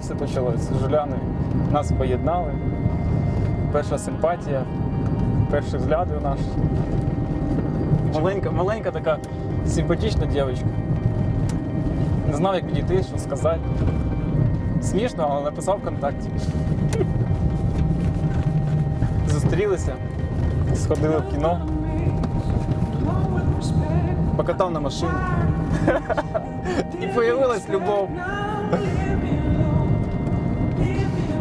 все почалось, з Жуляни. Нас поєднали. Перша симпатія, перші взгляди у нас. Маленька, маленька така симпатична дівчинка. Не знав, як підійти, що сказати. Смішно, але написав ВКонтакті. Зустрілися, сходили в кіно, покатав на машині. І появилась любов.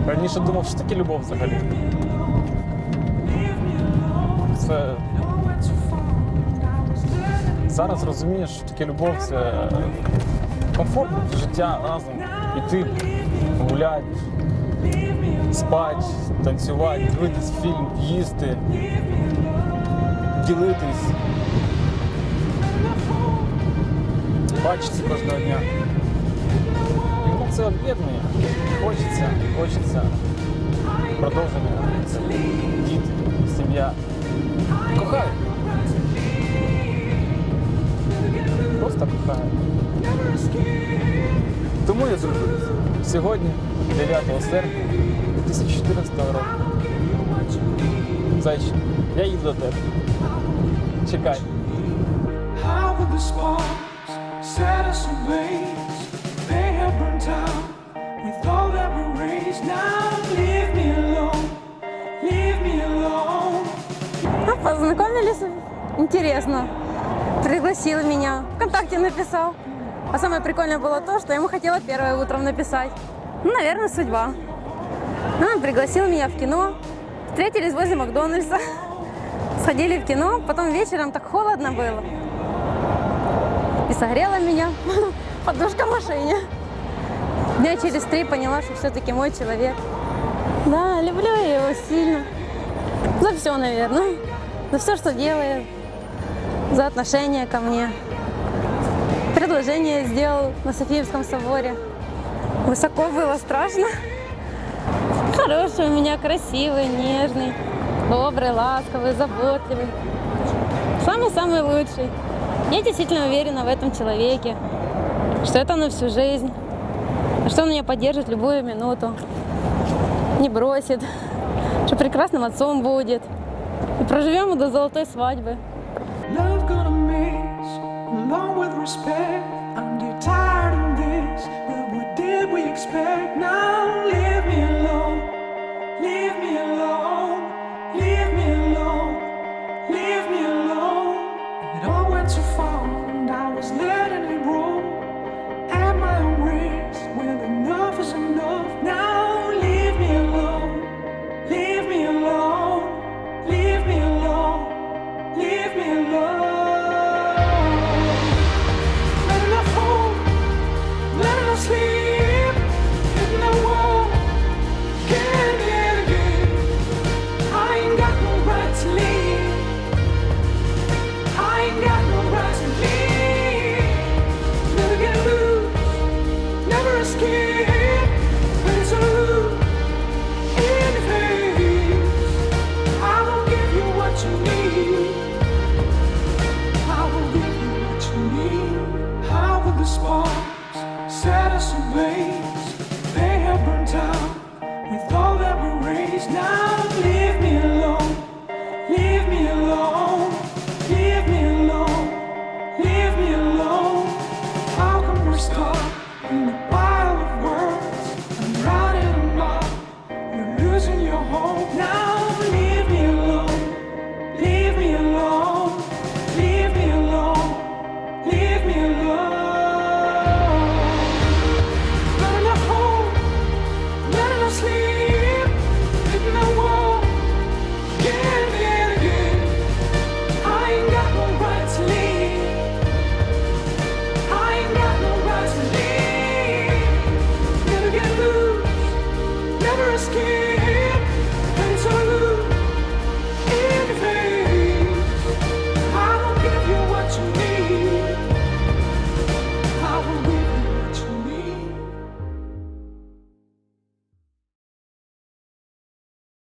Раніше думав, що таке любов взагалі. Це зараз розумієш, що таке любов це комфортне життя разом. Іти, гуляти, спати, танцювати, дивитись фільм, їсти, ділитись. Бачити кожного дня. Це об'єднує. Хочеться, хочеться продовження. Діти, сім'я. Кохаю. Просто кохаю. Тому я зробив. Сьогодні, 9 серпня 2014 року. Зайчик, я їду до тебе. Чекай. How will the sparks set us ablaze? Интересно. Пригласил меня. Вконтакте написал. А самое прикольное было то, что я ему хотела первое утром написать. Ну, наверное, судьба. Ну, он пригласил меня в кино. Встретились возле Макдональдса. Сходили в кино. Потом вечером так холодно было. И согрела меня подушка в машине. Дня через три поняла, что все-таки мой человек. Да, люблю я его сильно. За все, наверное. За все, что делает. За отношение ко мне. Предложение сделал на Софиевском соборе. Высоко было, страшно. Хороший у меня, красивый, нежный, добрый, ласковый, заботливый. Самый-самый лучший. Я действительно уверена в этом человеке, что это на всю жизнь, что он меня поддержит любую минуту, не бросит, что прекрасным отцом будет. И проживем мы до золотой свадьбы. Love gonna miss, along with respect. I'm tired of this, but what did we expect? Now leave me alone, leave me alone, leave me alone, leave me alone. It all went too far, and I was letting possible.